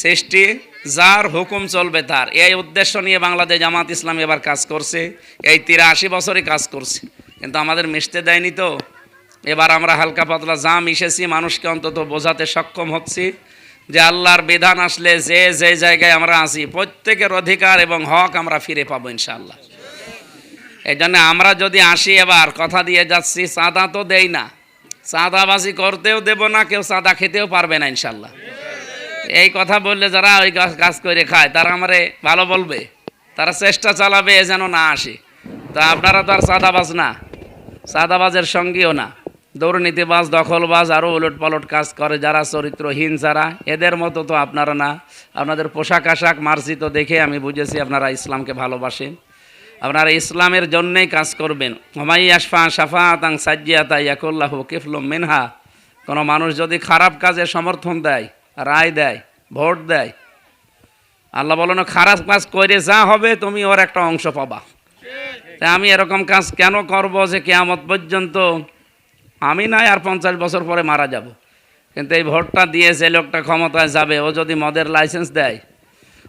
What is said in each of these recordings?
সৃষ্টি, যার হুকুম চলবে তার। এই উদ্দেশ্য নিয়ে বাংলাদেশ জামাত ইসলাম এবার কাজ করছে। এই তিরাশি বছরই কাজ করছে। কিন্তু আমাদের মিশতে দেয়নি তো। এবার আমরা হালকা পাতলা যা মিশেছি, মানুষকে অন্তত বোঝাতে সক্ষম হচ্ছি যে আল্লাহর বিধান আসলে যে যে জায়গায় আমরা আছি, প্রত্যেকের অধিকার এবং হক আমরা ফিরে পাবো ইনশাআল্লাহ। এই জন্য আমরা যদি আসি এবার, কথা দিয়ে যাচ্ছি চাঁদা তো দেই না। চাঁদাবাজি করতেও দেব না, কেউ চাঁদা খেতেও পারবে না ইনশাল্লাহ এই কথা বললে যারা ওই কাজ কাজ করে খায়, তারা আমারে ভালো বলবে। তারা চেষ্টা চালাবে এ যেন না আসে। তা আপনারা তো আর চাঁদাবাজ না। চাঁদাবাজের সঙ্গীও না। দুর্নীতিবাজ, দখলবাজ আরও উলট পালট কাজ করে যারা চরিত্রহীন, যারা এদের মতো তো আপনারা না। আপনাদের পোশাক আশাক মার্জিত দেখে আমি বুঝেছি আপনারা ইসলামকে ভালোবাসেন। আপনারা ইসলামের জন্যেই কাজ করবেন। হমাই আশফা সাফা আতাং সাজ্জিয়াতা ইয়াকুল্লাহ কিফলুম মিনহা। কোনো মানুষ যদি খারাপ কাজে সমর্থন দেয় রায় দেয়, ভোট দেয়। আল্লাহ বলেন খারাপ কাজ করে যা হবে, তুমি ওর একটা অংশ পাবা। তাই আমি এরকম কাজ কেন করব যে কেয়ামত পর্যন্ত আমি নাই আর পঞ্চাশ বছর পরে মারা যাব। কিন্তু এই ভোটটা দিয়ে যে লোকটা ক্ষমতায় যাবে, ও যদি মদের লাইসেন্স দেয়,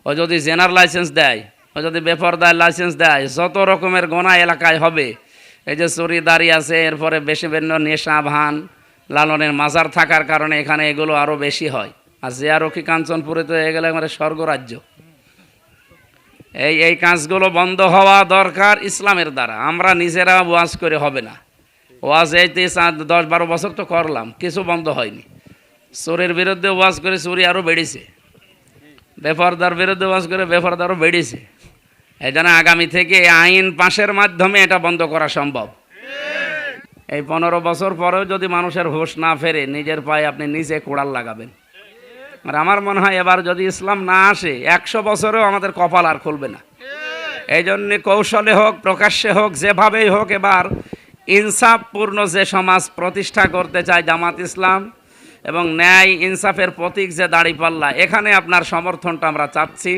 ও যদি জেনার লাইসেন্স দেয়, ও যদি বেপরদায় লাইসেন্স দেয়, যত রকমের গোনা এলাকায় হবে, এই যে চুরি চুরিদারি আছে, এরপরে বেশি বিভিন্ন নেশা, ভান, লালনের মাজার থাকার কারণে এখানে এগুলো আরও বেশি হয়। আর জিয়ারকি কাঞ্চনপুরে তো এগুলো মানে স্বর্গরাজ্য। এই এই কাজগুলো বন্ধ হওয়া দরকার ইসলামের দ্বারা। আমরা নিজেরা ওয়াজ করে হবে না। ওয়াজ এইতে দশ, বারো বছর তো করলাম, কিছু বন্ধ হয়নি। চোরের বিরুদ্ধে ওয়াজ করে চুরি আরও বেড়েছে। বেফরদার বিরুদ্ধে ওয়াজ করে বেফরদার আরও বেড়েছে। এই জন্য আগামী থেকে আইন পাশের মাধ্যমে এটা বন্ধ করা সম্ভব। এই পনেরো বছর পরেও যদি মানুষের হোশ না ফেরে, নিজের পায়ে আপনি নিজে কোড়াল লাগাবেন। আর আমার মনে হয় এবার যদি ইসলাম না আসে, একশো বছরেও আমাদের কপাল আর খুলবে না। এই জন্যে কৌশলে হোক, প্রকাশ্যে হোক, যেভাবেই হোক এবার ইনসাফপূর্ণ যে সমাজ প্রতিষ্ঠা করতে চায় জামাত ইসলাম এবং ন্যায় ইনসাফের প্রতীক যে দাঁড়িপাল্লা, এখানে আপনার সমর্থনটা আমরা চাচ্ছি।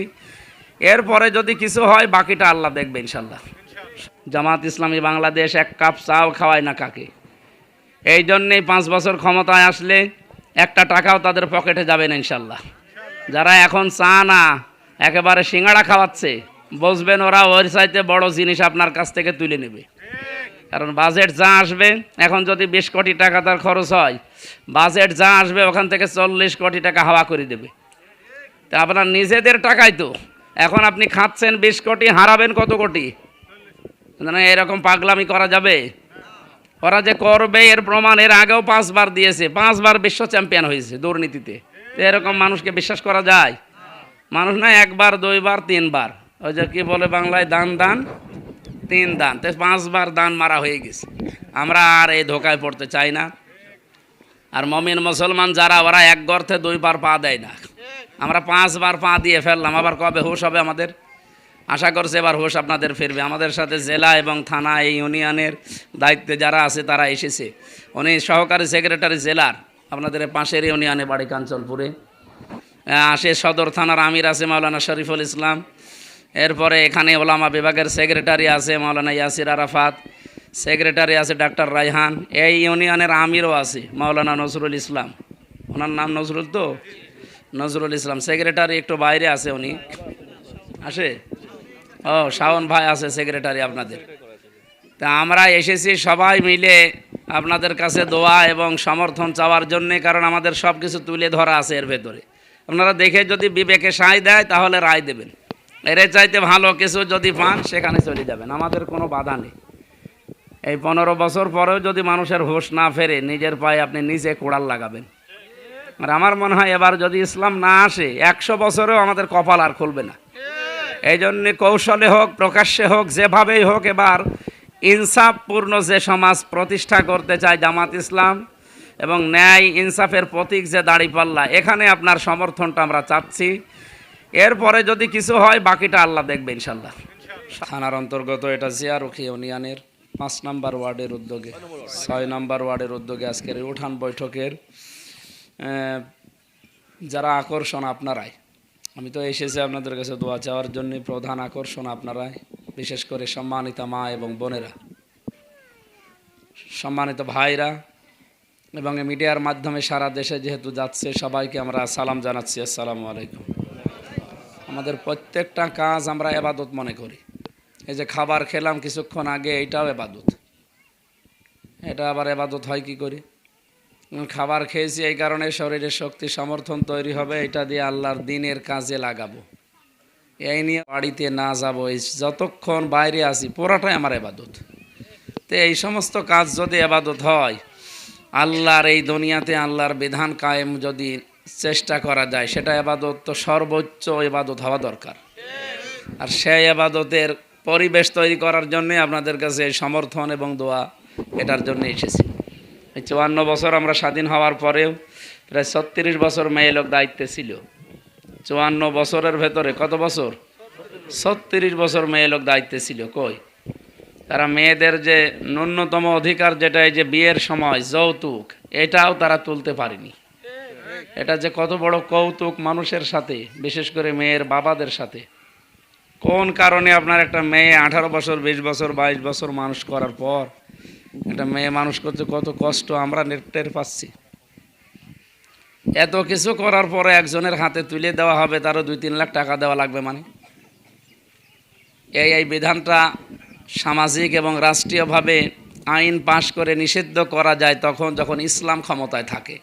এরপরে যদি কিছু হয়, বাকিটা আল্লাহ দেখবে ইনশাল্লাহ। জামাত ইসলামী বাংলাদেশ এক কাপ চাও খাওয়ায় না কাকে? এই জন্যেই পাঁচ বছর ক্ষমতায় আসলে একটা টাকাও তাদের পকেটে যাবে না ইনশাল্লাহ। যারা এখন চা না, একেবারে সিঙ্গাড়া খাওয়াচ্ছে, বসবেন ওরা ওর চাইতে বড় জিনিস আপনার কাছ থেকে তুলে নেবে। কারণ বাজেট যা আসবে, এখন যদি বিশ কোটি টাকা তার খরচ হয়, বাজেট যা আসবে ওখান থেকে চল্লিশ কোটি টাকা হাওয়া করে দেবে। তা আপনার নিজেদের টাকাই তো, এখন আপনি খাচ্ছেন বিশ কোটি, হারাবেন কত কোটি? না এরকম পাগলামি করা যাবে? ওরা যে করবে, এর প্রমাণ এর আগেও পাঁচবার দিয়েছে, পাঁচবার বিশ্ব চ্যাম্পিয়ন হয়েছে দুর্নীতিতে। এরকম মানুষকে বিশ্বাস করা যায়? মানুষ না একবার, দুইবার, তিনবার। ওই যে কি বলে বাংলায়, দান দান, তিন দান। তো পাঁচবার দান মারা হয়ে গেছে। আমরা আর এই ধোকায় পড়তে চাই না। আর মমিন মুসলমান যারা, ওরা এক গর্তে দুইবার পা দেয় না। আমরা পাঁচবার পা দিয়ে ফেললাম। আবার কবে হুশ হবে আমাদের? আশা করছে এবার হোশ আপনাদের ফিরবে। আমাদের সাথে জেলা এবং থানা এই ইউনিয়নের দায়িত্বে যারা আছে তারা এসেছে। উনি সহকারী সেক্রেটারি জেলার আপনাদের পাশের ইউনিয়নে বাড়ি কাঞ্চলপুরে আসে সদর থানার আমির আছে মাওলানা শরীফুল ইসলাম। এরপরে এখানে ওলামা বিভাগের সেক্রেটারি আছে মাওলানা ইয়াসির আরাফাত। সেক্রেটারি আছে ডাক্তার রায়হান। এই ইউনিয়নের আমিরও আছে মাওলানা নজরুল ইসলাম। ওনার নাম নজরুল তো? নজরুল ইসলাম। সেক্রেটারি একটু বাইরে আছে উনি। আসে? ও, শাওন ভাই আছে সেক্রেটারি আপনাদের। তা আমরা এসেছি সবাই মিলে আপনাদের কাছে দোয়া এবং সমর্থন চাওয়ার জন্যে, কারণ আমাদের সব কিছু তুলে ধরা আছে এর ভেতরে। আপনারা দেখে যদি বিবেকে সায় দেয়, তাহলে রায় দেবেন। এর চাইতে ভালো কিছু যদি পান, সেখানে চলে যাবেন। আমাদের কোনো বাধা নেই। এই পনেরো বছর পরেও যদি মানুষের হোশ না ফেরে, নিজের পায়ে আপনি নিজে কোড়াল লাগাবেন। আর আমার মনে হয় এবার যদি ইসলাম না আসে, একশো বছরেও আমাদের কপাল আর খুলবে না। এই জন্যে কৌশলে হোক, প্রকাশ্যে হোক, যেভাবেই হোক এবার ইনসাফপূর্ণ যে সমাজ প্রতিষ্ঠা করতে চায় জামাত ইসলাম এবং ন্যায় ইনসাফের প্রতীক যে দাঁড়িপাল্লা, এখানে আপনার সমর্থনটা আমরা চাচ্ছি। এরপরে যদি কিছু হয়, বাকিটা আল্লাহ দেখবে ইনশাল্লাহ। থানার অন্তর্গত এটা জিয়ারুখি ইউনিয়নের পাঁচ নাম্বার ওয়ার্ডের উদ্যোগে, ছয় নাম্বার ওয়ার্ডের উদ্যোগে আজকের উঠান বৈঠকের যারা আকর্ষণ আপনারাই আমি তো এসেছি আপনাদের কাছে দোয়া চাওয়ার জন্য প্রধান আকর্ষণ আপনারাই, বিশেষ করে সম্মানিত মা এবং বোনেরা। সম্মানিত ভাইরা এবং মিডিয়ার মাধ্যমে সারা দেশে যেহেতু যাচ্ছে, সবাইকে আমরা সালাম জানাচ্ছি, আসসালামু আলাইকুম। আমাদের প্রত্যেকটা কাজ আমরা এবাদত মনে করি। এই যে খাবার খেলাম কিছুক্ষণ আগে, এটাও এবাদত। এটা আবার এবাদত হয় কি করি? খাবার খেয়েছি, এই কারণে শরীরের শক্তি সমর্থন তৈরি হবে, এটা দিয়ে আল্লাহর দিনের কাজে লাগাবো। এই নিয়ে বাড়িতে না যাব, এই যতক্ষণ বাইরে আসি পুরাটাই আমার এবাদত। তো এই সমস্ত কাজ যদি এবাদত হয়, আল্লাহর এই দুনিয়াতে আল্লাহর বিধান কায়েম যদি চেষ্টা করা যায়, সেটা এবাদত তো সর্বোচ্চ এবাদত হওয়া দরকার। আর সেই এবাদতের পরিবেশ তৈরি করার জন্যে আপনাদের কাছে সমর্থন এবং দোয়া এটার জন্য এসেছি। এই চুয়ান্ন বছর আমরা স্বাধীন হওয়ার পরেও প্রায় ছত্রিশ বছর মেয়ে লোক দায়িত্বে ছিল। চুয়ান্ন বছরের ভেতরে কত বছর? ছত্রিশ বছর মেয়ে লোক দায়িত্বে ছিল, কই? তারা মেয়েদের যে ন্যূনতম অধিকার যেটা, এই যে বিয়ের সময়, যৌতুক, এটাও তারা তুলতে পারেনি। এটা যে কত বড় কৌতুক মানুষের সাথে, বিশেষ করে মেয়ের বাবাদের সাথে। কোন কারণে আপনার একটা মেয়ে আঠারো বছর, বিশ বছর, বাইশ বছর মানুষ করার পর একটা মেয়ে মানুষ করতে কত কষ্ট, আমরা নেট টের পাচ্ছি। এত কিছু করার পরে একজনের হাতে তুলে দেওয়া হবে, তারও দুই তিন লাখ টাকা দেওয়া লাগবে মানে। এই এই বিধানটা সামাজিক এবং রাষ্ট্রীয়ভাবে আইন পাশ করে নিষিদ্ধ করা যায় তখন যখন ইসলাম ক্ষমতায় থাকে।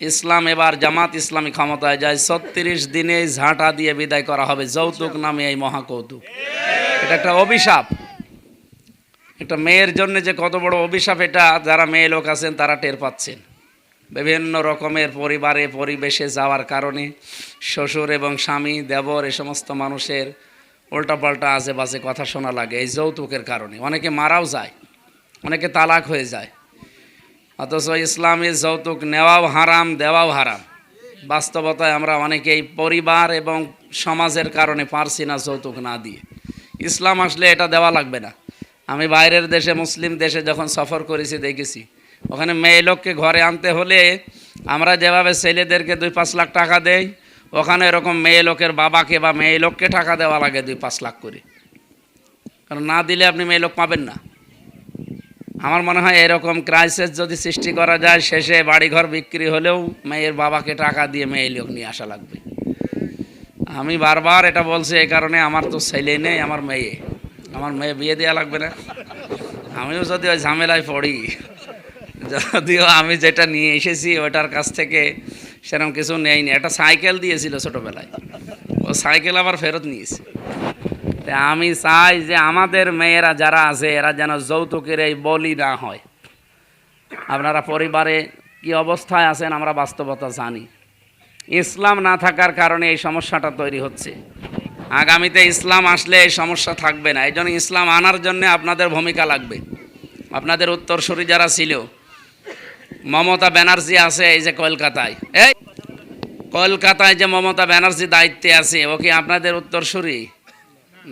ইসলাম এবার জামাত ইসলামী ক্ষমতায় যায়, ছত্রিশ দিনে ঝাঁটা দিয়ে বিদায় করা হবে, যৌতুক নামে এই মহাকৌতুক। এটা একটা অভিশাপ। একটা মেয়ের জন্য যে কত বড় অভিশাপ এটা, যারা মেয়ে লোক আছেন তারা টের পাচ্ছেন। বিভিন্ন রকমের পরিবারে, পরিবেশে যাওয়ার কারণে শ্বশুর এবং স্বামী, দেবর, এ সমস্ত মানুষের উল্টাপাল্টা আজে বাজে কথা শোনা লাগে, এই যৌতুকের কারণে। অনেকে মারাও যায়, অনেকে তালাক হয়ে যায়। অথচ ইসলামী যৌতুক নেওয়াও হারাম, দেওয়াও হারাম। বাস্তবতায় আমরা অনেকেই পরিবার এবং সমাজের কারণে পারছি না যৌতুক না দিয়ে। ইসলাম আসলে এটা দেওয়া লাগবে না। আমি বাইরের দেশে, মুসলিম দেশে যখন সফর করেছি, দেখেছি। ওখানে মেয়ে লোককে ঘরে আনতে হলে আমরা যেভাবে ছেলেদেরকে দুই পাঁচ লাখ টাকা দেই, ওখানে এরকম মেয়ে লোকের বাবাকে বা মেয়ে লোককে টাকা দেওয়া লাগে দুই পাঁচ লাখ করে। কারণ না দিলে আপনি মেয়ে লোক পাবেন না। আমার মনে হয় এরকম ক্রাইসিস যদি সৃষ্টি করা যায়, শেষে বাড়িঘর বিক্রি হলেও মেয়ের বাবাকে টাকা দিয়ে মেয়ে লোক নিয়ে আসা লাগবে। আমি বারবার এটা বলছি, এই কারণে আমার তো ছেলে নেই, আমার মেয়ে। আমার মেয়ে বিয়ে দেওয়া লাগবে না। আমিও যদি ওই ঝামেলায় পড়ি, যদিও আমি যেটা নিয়ে এসেছি ওটার কাছ থেকে সেরকম কিছু নেইনি। একটা সাইকেল দিয়েছিল ছোটোবেলায়, ও সাইকেল আবার ফেরত নিয়েছে। তা আমি চাই যে আমাদের মেয়েরা যারা আছে, এরা যেন যৌতুকের এই বলি না হয়। আপনারা পরিবারে কি অবস্থায় আছেন আমরা বাস্তবতা জানি। ইসলাম না থাকার কারণে এই সমস্যাটা তৈরি হচ্ছে। আগামীতে ইসলাম আসলে এই সমস্যা থাকবে না। এই ইসলাম আনার জন্য আপনাদের ভূমিকা লাগবে। আপনাদের উত্তরসূরি যারা ছিল, মমতা ব্যানার্জি আছে এই যে কলকাতায়। এই কলকাতায় যে মমতা ব্যানার্জি দায়িত্বে আছে, ও কি আপনাদের উত্তরসূরি?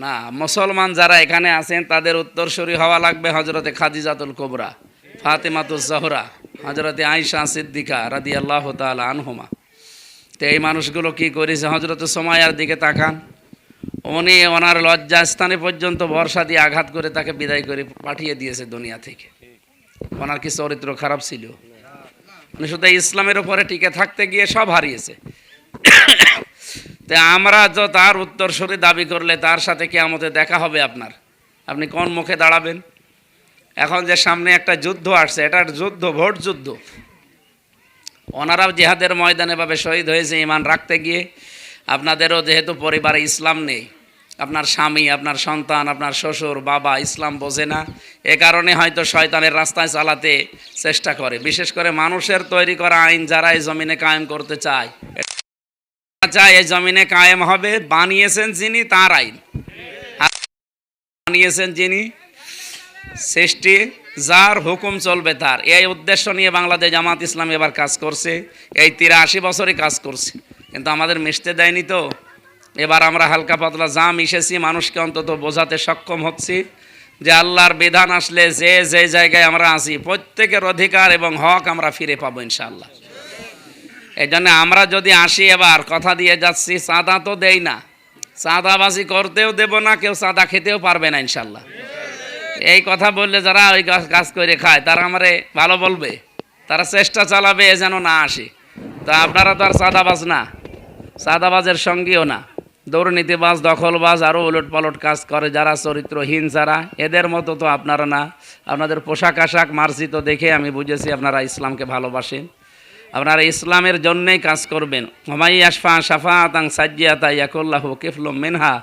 না, মুসলমান যারা এখানে আছেন, তাদের উত্তরসূরি হওয়া লাগবে হজরতে খাদিজাতুল কোবরা ফাতেমাতুল জহরা হজরতে আইসা সিদ্দিকা রাদি আল্লাহ তালা আনহুমা। তো এই মানুষগুলো কি করেছে? হজরত সময়ার দিকে তাকান। উনি ওনার লজ্জাস্থানে পর্যন্ত বর্ষা দিয়ে আঘাত করে তাকে বিদায় করে পাঠিয়ে দিয়েছে দুনিয়া থেকে। ওনার কি চরিত্র খারাপ ছিল? উনি শুধু ইসলামের উপরে টিকে থাকতে গিয়ে সব হারিয়েছে। তো আমরা তো তার উত্তরসূরি দাবি করলে তার সাথে কি আমাদের দেখা হবে আপনার। আপনি কোন মুখে দাঁড়াবেন? এখন যে সামনে একটা যুদ্ধ আসছে এটা একটা যুদ্ধ, ভোট যুদ্ধ। ওনারাও জেহাদের ময়দানে ভাবে শহীদ হয়েছে ইমান রাখতে গিয়ে আপনাদেরও যেহেতু পরিবারে ইসলাম নেই, আপনার স্বামী, আপনার সন্তান, আপনার শ্বশুর, বাবা ইসলাম বোঝে না, এ কারণে হয়তো শয়তানের রাস্তায় চালাতে চেষ্টা করে। বিশেষ করে মানুষের তৈরি করা আইন যারা এই জমিনে কায়েম করতে চায় চায় এই জমিনে কায়েম হবে, বানিয়েছেন যিনি তার আইন। বানিয়েছেন যিনি, সৃষ্টি যার হুকুম চলবে তার। এই উদ্দেশ্য নিয়ে বাংলাদেশ জামাত ইসলাম এবার কাজ করছে, এই তিরাশি বছরই কাজ করছে। কিন্তু আমাদের মিশতে দেয়নি তো। এবার আমরা হালকা পাতলা যা মিশেছি মানুষকে অন্তত বোঝাতে সক্ষম হচ্ছি যে আল্লাহর বিধান আসলে যে যে জায়গায় আমরা আসি প্রত্যেকের অধিকার এবং হক আমরা ফিরে পাবো ইনশাআল্লাহ। এই জন্য আমরা যদি আসি এবার, কথা দিয়ে যাচ্ছি চাঁদা তো দেই না। চাঁদাবাজি করতেও দেব না, কেউ চাঁদা খেতেও পারবে না ইনশাল্লাহ এই কথা বললে যারা ওই কাজ কাজ করে খায়, তারা আমারে ভালো বলবে, তারা চেষ্টা চালাবে এ যেন না আসে। তা আপনারা তো আর সাদাবাজ না। সাদাবাজের সঙ্গীও না। দুর্নীতিবাজ, দখলবাজ আরও উলট পালট কাজ করে যারা চরিত্রহীন, যারা এদের মতো তো আপনারা না। আপনাদের পোশাক আশাক মার্জিত দেখে আমি বুঝেছি আপনারা ইসলামকে ভালোবাসেন। আপনারা ইসলামের জন্যেই কাজ করবেন। হমাই আশফা সাফা আতাং সাজ্জিয়াতা ইয়াকুল্লাহ কিফলুম মিনহা।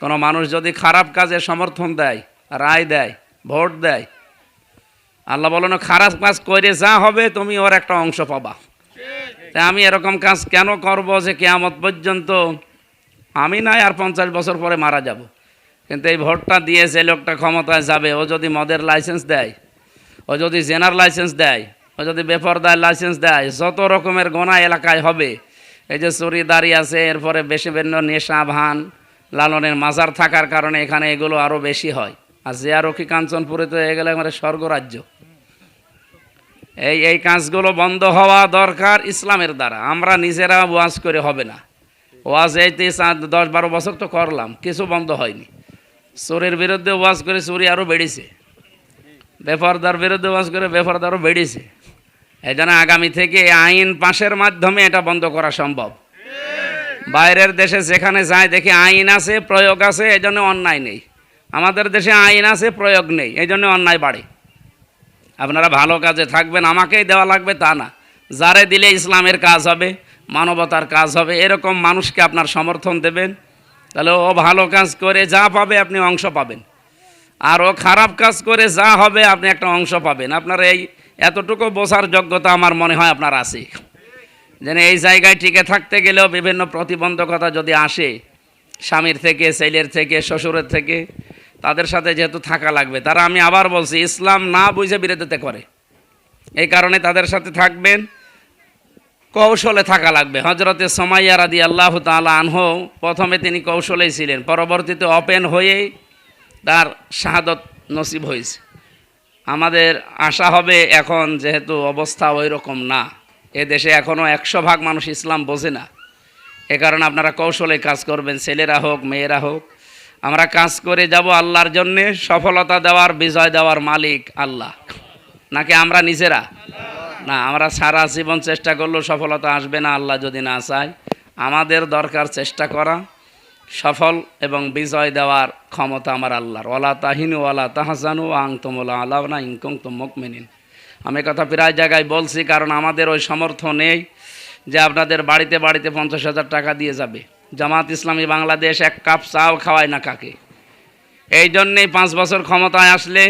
কোনো মানুষ যদি খারাপ কাজে সমর্থন দেয়, রায় দেয়, ভোট দেয়, আল্লাহ বলেন, খারাপ কাজ করে যা হবে, তুমি ওর একটা অংশ পাবা। তাই আমি এরকম কাজ কেন করব যে কেয়ামত পর্যন্ত আমি নাই আর পঞ্চাশ বছর পরে মারা যাব। কিন্তু এই ভোটটা দিয়ে যে লোকটা ক্ষমতায় যাবে, ও যদি মদের লাইসেন্স দেয়, ও যদি জেনার লাইসেন্স দেয়, ও যদি বেপরদায় লাইসেন্স দেয়, যত রকমের গোনা এলাকায় হবে, এই যে চুরি, দাড়ি আছে, এরপরে বেশি বিভিন্ন নেশা, ভান, লালনের মাজার থাকার কারণে এখানে এগুলো আরও বেশি হয়। আর জিয়ারকি কাঞ্চনপুরে তো এগুলো মানে স্বর্গরাজ্য। এই এই কাজগুলো বন্ধ হওয়া দরকার ইসলামের দ্বারা। আমরা নিজেরা ওয়াজ করে হবে না। ওয়াজ এই তে সাত- দশ, বারো বছর তো করলাম, কিছু বন্ধ হয়নি। চোরের বিরুদ্ধে ওয়াজ করে চুরি আরও বেড়েছে। বেফরদার বিরুদ্ধে ওয়াজ করে বেফরদার আরও বেড়েছে। এই জন্য আগামী থেকে আইন পাশের মাধ্যমে এটা বন্ধ করা সম্ভব। বাইরের দেশে যেখানে যায় দেখি আইন আছে, প্রয়োগ আছে, এই জন্য অন্যায় নেই। আমাদের দেশে আইন আছে, প্রয়োগ নেই, এই জন্য অন্যায় বাড়ে। আপনারা ভালো কাজে থাকবেন, আমাকেই দেওয়া লাগবে তা না। যারে দিলে ইসলামের কাজ হবে, মানবতার কাজ হবে, এরকম মানুষকে আপনার সমর্থন দেবেন। তাহলে ও ভালো কাজ করে যা পাবে আপনি অংশ পাবেন। আর ও খারাপ কাজ করে যা হবে আপনি একটা অংশ পাবেন। আপনার এই এতটুকু বোঝার যোগ্যতা আমার মনে হয় আপনার আছে। যেন এই জায়গায় টিকে থাকতে গেলেও বিভিন্ন প্রতিবন্ধকতা যদি আসে, স্বামীর থেকে, ছেলের থেকে, শ্বশুরের থেকে তাদের সাথে যেহেতু থাকা লাগবে। তারা আমি আবার বলছি, ইসলাম না বুঝে বিরোধিতা করে। এই কারণে তাদের সাথে থাকবেন, কৌশলে থাকা লাগবে। হজরতে সোমাইয়া রাদি আল্লাহ তালা আনহ প্রথমে তিনি কৌশলেই ছিলেন, পরবর্তীতে ওপেন হয়েই তার শাহাদত নসিব হয়েছে। আমাদের আশা হবে এখন যেহেতু অবস্থা ওই রকম না, এ দেশে এখনও একশো ভাগ মানুষ ইসলাম বোঝে না। এ কারণে আপনারা কৌশলে কাজ করবেন, ছেলেরা হোক, মেয়েরা হোক। আমরা কাজ করে যাব আল্লাহর জন্যে, সফলতা দেওয়ার, বিজয় দেওয়ার মালিক আল্লাহ। নাকি আমরা নিজেরা? না, আমরা সারা জীবন চেষ্টা করলেও সফলতা আসবে না, আল্লাহ যদি না চায়। আমাদের দরকার চেষ্টা করা, সফল এবং বিজয় দেওয়ার ক্ষমতা আমার আল্লাহর। ওলা তাহিনু ওলা তাহাজানু আং তোমলা আলাও না ইনকং তো মুকমিনিন আমি কথা প্রায় জায়গায় বলছি, কারণ আমাদের ওই সামর্থ্য নেই যে আপনাদের বাড়িতে বাড়িতে পঞ্চাশ হাজার টাকা দিয়ে যাবে। জামাত ইসলামী বাংলাদেশ এক কাপ চাও খাওয়ায় না কাকে? এই জন্যেই পাঁচ বছর ক্ষমতায় আসলে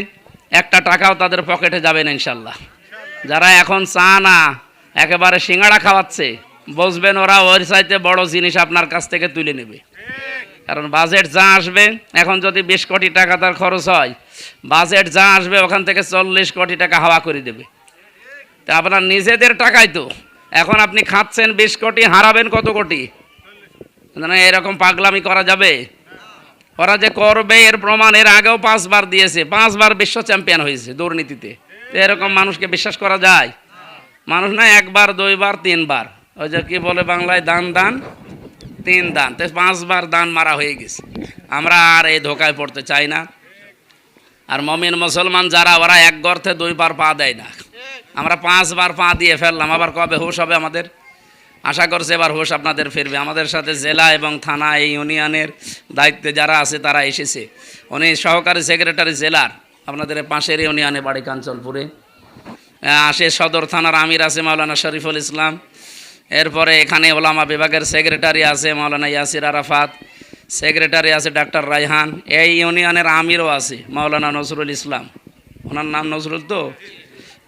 একটা টাকাও তাদের পকেটে যাবে না ইনশাল্লাহ। যারা এখন চা না, একেবারে সিঙ্গাড়া খাওয়াচ্ছে, বসবেন ওরা ওর চাইতে বড় জিনিস আপনার কাছ থেকে তুলে নেবে। কারণ বাজেট যা আসবে, এখন যদি বিশ কোটি টাকা তার খরচ হয় বাজেট যা আসবে ওখান থেকে চল্লিশ কোটি টাকা হাওয়া করে দেবে। তা আপনার নিজেদের টাকাই তো। এখন আপনি খাচ্ছেন বিশ কোটি, হারাবেন কত কোটি? মানে এরকম পাগলামি করা যাবে? ওরা যে করবে, এর প্রমাণ এর আগেও পাঁচবার দিয়েছে, পাঁচবার বিশ্ব চ্যাম্পিয়ন হয়েছে দুর্নীতিতে। এরকম মানুষকে বিশ্বাস করা যায়? মানুষ না একবার, দুইবার, তিনবার। ওই যে কি বলে বাংলায়, দান দান, তিন দান। তো পাঁচবার দান মারা হয়ে গেছে। আমরা আর এই ধোকায় পড়তে চাই না। আর মমিন মুসলমান যারা, ওরা এক গর্তে দুইবার পা দেয় না। আমরা পাঁচবার পা দিয়ে ফেললাম, আবার কবে হুশ হবে আমাদের? আশা করছে এবার হুশ আপনাদের ফিরবে। আমাদের সাথে জেলা এবং থানা এই ইউনিয়নের দায়িত্বে যারা আছে তারা এসেছে। উনি সহকারী সেক্রেটারি জেলার আপনাদের পাশের ইউনিয়নে বাড়ি কাঞ্চনপুরে আহ, আসে সদর থানার আমির আছে মাওলানা শরীফুল ইসলাম। এরপরে এখানে ওলামা বিভাগের সেক্রেটারি আছে মাওলানা ইয়াসির আরাফাত। সেক্রেটারি আছে ডাক্তার রায়হান। এই ইউনিয়নের আমিরও আছে মাওলানা নজরুল ইসলাম। ওনার নাম নজরুল তো?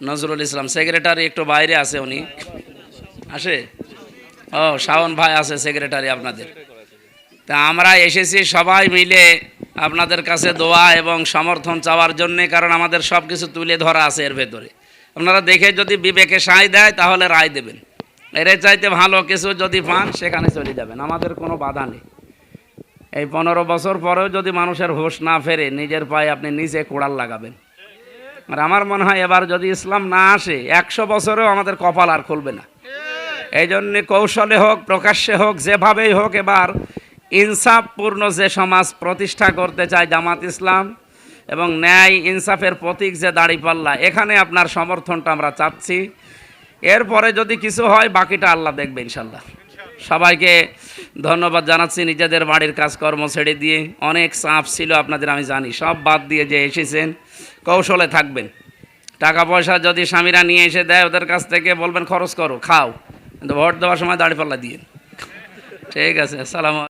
নজরুল ইসলাম। সেক্রেটারি একটু বাইরে আছে উনি। আসে? ও, শাওন ভাই আছে সেক্রেটারি আপনাদের। তা আমরা এসেছি সবাই মিলে আপনাদের কাছে দোয়া এবং সমর্থন চাওয়ার জন্যে, কারণ আমাদের সব কিছু তুলে ধরা আছে এর ভেতরে। আপনারা দেখে যদি বিবেকে সাঁই দেয়, তাহলে রায় দেবেন। এর চাইতে ভালো কিছু যদি পান, সেখানে চলে যাবেন। আমাদের কোনো বাধা নেই। এই পনেরো বছর পরেও যদি মানুষের হোশ না ফেরে, নিজের পায়ে আপনি নিজে কোড়াল লাগাবেন। আর আমার মনে হয় এবার যদি ইসলাম না আসে, একশো বছরেও আমাদের কপাল আর খুলবে না। এই জন্যে কৌশলে হোক, প্রকাশ্যে হোক, যেভাবেই হোক এবার ইনসাফপূর্ণ যে সমাজ প্রতিষ্ঠা করতে চায় জামাত ইসলাম এবং ন্যায় ইনসাফের প্রতীক যে দাঁড়িপাল্লা, এখানে আপনার সমর্থনটা আমরা চাচ্ছি। এরপরে যদি কিছু হয়, বাকিটা আল্লাহ দেখবে ইনশাল্লাহ। সবাইকে ধন্যবাদ জানাচ্ছি নিজেদের বাড়ির কাজকর্ম ছেড়ে দিয়ে। অনেক চাপ ছিল আপনাদের, আমি জানি। সব বাদ দিয়ে যে এসেছেন, কৌশলে থাকবেন। টাকা পয়সা যদি স্বামীরা নিয়ে এসে দেয়, ওদের কাছ থেকে বলবেন, খরচ করো, খাও। ভোট দেওয়ার সময় দাঁড়িপাল্লা দিয়ে। ঠিক আছে সালাম